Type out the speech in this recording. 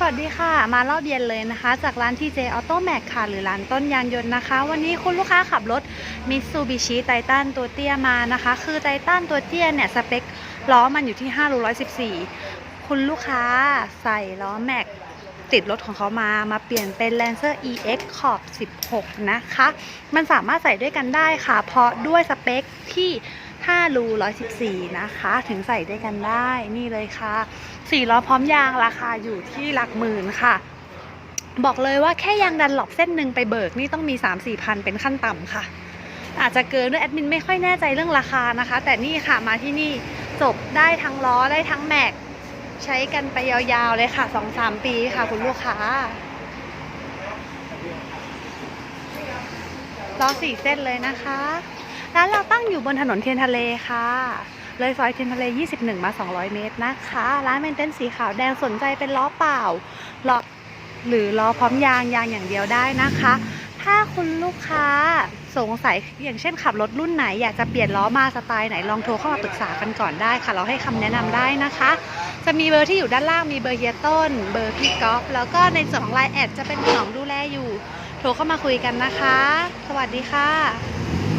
สวัสดีค่ะ มารอบเย็นเลยนะคะ จากร้าน TJ Auto Mac ค่ะ หรือร้านต้นยางยนต์นะคะ วันนี้คุณลูกค้าขับรถ Mitsubishi Titan ตัวเตี้ยมานะคะ คือ Titan ตัวเตี้ยเนี่ย สเปคล้อมันอยู่ที่5รู114 คุณลูกค้าใส่ล้อแม็กติดรถของเขามามาเปลี่ยนเป็น Lancer EX ขอบ 16 นะคะ มันสามารถใส่ด้วยกันได้ค่ะ เพราะด้วยสเปคที่ 5รู114 นะคะ ถึงใส่ด้วยกันได้นี่เลยค่ะสี่ล้อพร้อมยางราคาอยู่ที่หลักหมื่นค่ะ บอกเลยว่าแค่ยางดันหลบเส้นหนึ่งไปเบิกนี่ต้องมี 3 4พันเป็นขั้นต่ำค่ะ อาจจะเกินด้วยแอดมินไม่ค่อยแน่ใจเรื่องราคานะคะ แต่นี่ค่ะมาที่นี่จบได้ทั้งล้อได้ทั้งแม็กใช้กันไปยาวๆเลยค่ะ 2-3 ปีค่ะคุณลูกค้าล้อสี่เส้นเลยนะคะ ร้านเราตั้งอยู่บนถนนเทียนทะเลค่ะ เลยซอยเทียนทะเล 21 มา 200 เมตรนะคะ ร้านเป็นเต้นท์สีขาวแดงสนใจเป็นล้อเปล่าล้อหรือล้อพร้อมยางยางอย่างเดียวได้นะคะ ถ้าคุณลูกค้าสงสัยอย่างเช่นขับรถรุ่นไหนอยากจะเปลี่ยนล้อมาสไตล์ไหนลองโทรเข้ามาปรึกษากันก่อนได้ค่ะ เราให้คำแนะนำได้นะคะ จะมีเบอร์ที่อยู่ด้านล่างมีเบอร์เฮียต้น เบอร์พี่ก๊อฟแล้วก็ในส่วนของไลน์แอดจะเป็นหนองดูแลอยู่ โทรเข้ามาคุยกันนะคะ สวัสดีค่ะ